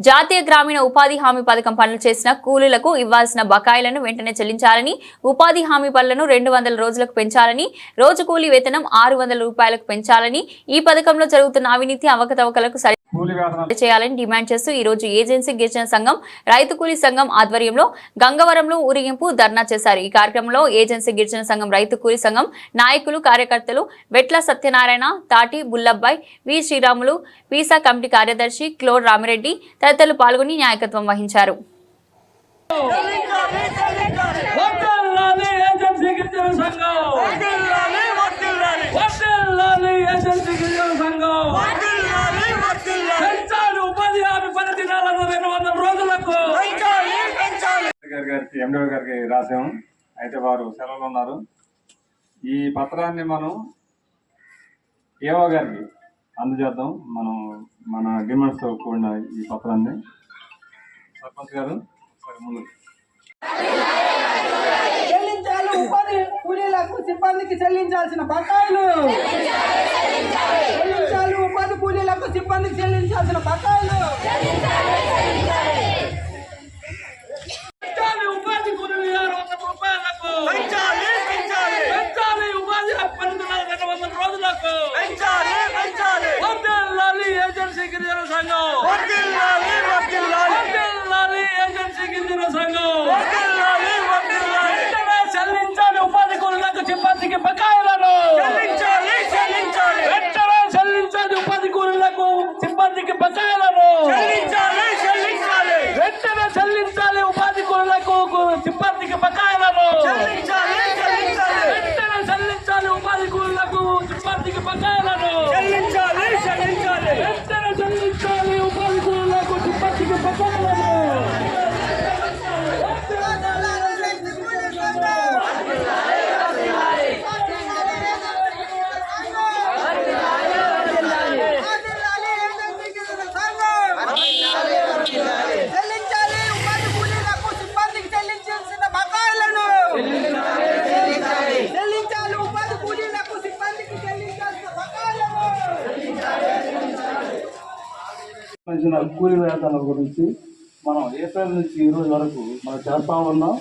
జాతీయ గ్రామీణ ఉపాధి హామీ పథకం పనులు చేసిన కూలీలకు ఇవ్వాల్సిన బకాయిలను వెంటనే చెల్లించాలని ఉపాధి హామీ పనులను రెండు వందల రోజులకు పెంచాలని రోజు కూలీ వేతనం ఆరు వందల రూపాయలకు పెంచాలని ఈ పథకంలో జరుగుతున్న అవినీతి అవకతవకలకు చేయాలని డిమాండ్ చేస్తూ ఈ రోజు ఏజెన్సీ గిరిజన సంఘం రైతు కూలీ సంఘం ఆధ్వర్యంలో గంగవరంలో ఊరేగింపు ధర్నా చేశారు. ఈ కార్యక్రమంలో ఏజెన్సీ గిరిజన సంఘం రైతు కూలీ సంఘం నాయకులు కార్యకర్తలు వెట్ల సత్యనారాయణ తాటి బుల్లబ్బాయ్ వి శ్రీరాములు వీసా కమిటీ కార్యదర్శి క్లోర్ రామిరెడ్డి తదితరులు పాల్గొని నాయకత్వం వహించారు ఉపాధి హామీ రోజులకు గారికి గారికి రాసాము అయితే వారు సెలవులు ఉన్నారు ఈ పత్రాన్ని మనం ఏవో గారికి అందజేద్దాం. మనం మన తో కూడిన ఈ పత్రాన్ని. సర్పంచ్ గారు సరే ముందు. చెల్లించాలి. ఉపాధి కూలీలకు సిబ్బందికి చెల్లించాల్సిన బకాయిలు. సిబ్బందికి బకాయిలను వెంటనే సంబంధించిన కూలీ వేతనాల గురించి మనం ఏప్రిల్ నుంచి ఈ రోజు వరకు మనం చేస్తూ ఉన్నాం.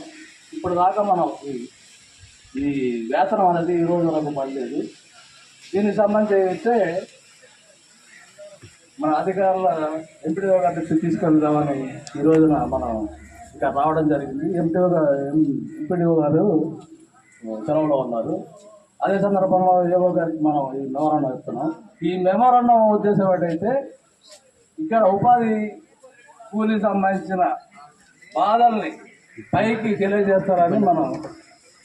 ఇప్పటిదాకా మనం ఈ- వేతనం అనేది ఈ రోజు వరకు పడలేదు. దీనికి సంబంధించి అయితే మన అధికారుల ఎంపీడీఓ గారి తీసుకెళ్దామని ఈ రోజున మనం ఇక్కడ రావడం జరిగింది. ఎంపీఓ గారు ఎంపీడీఓ గారు సెలవులో ఉన్నారు. అదే సందర్భంలో ఏవో గారికి మనం ఈ మెమోరాండం ఇస్తున్నాం. ఈ మెమోరాండం ఉద్దేశం ఏంటంటే ఇక్కడ ఉపాధి కూలీకి సంబంధించిన బాధల్ని పైకి తెలియజేస్తారని మనం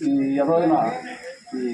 ఈ రోజున ఈ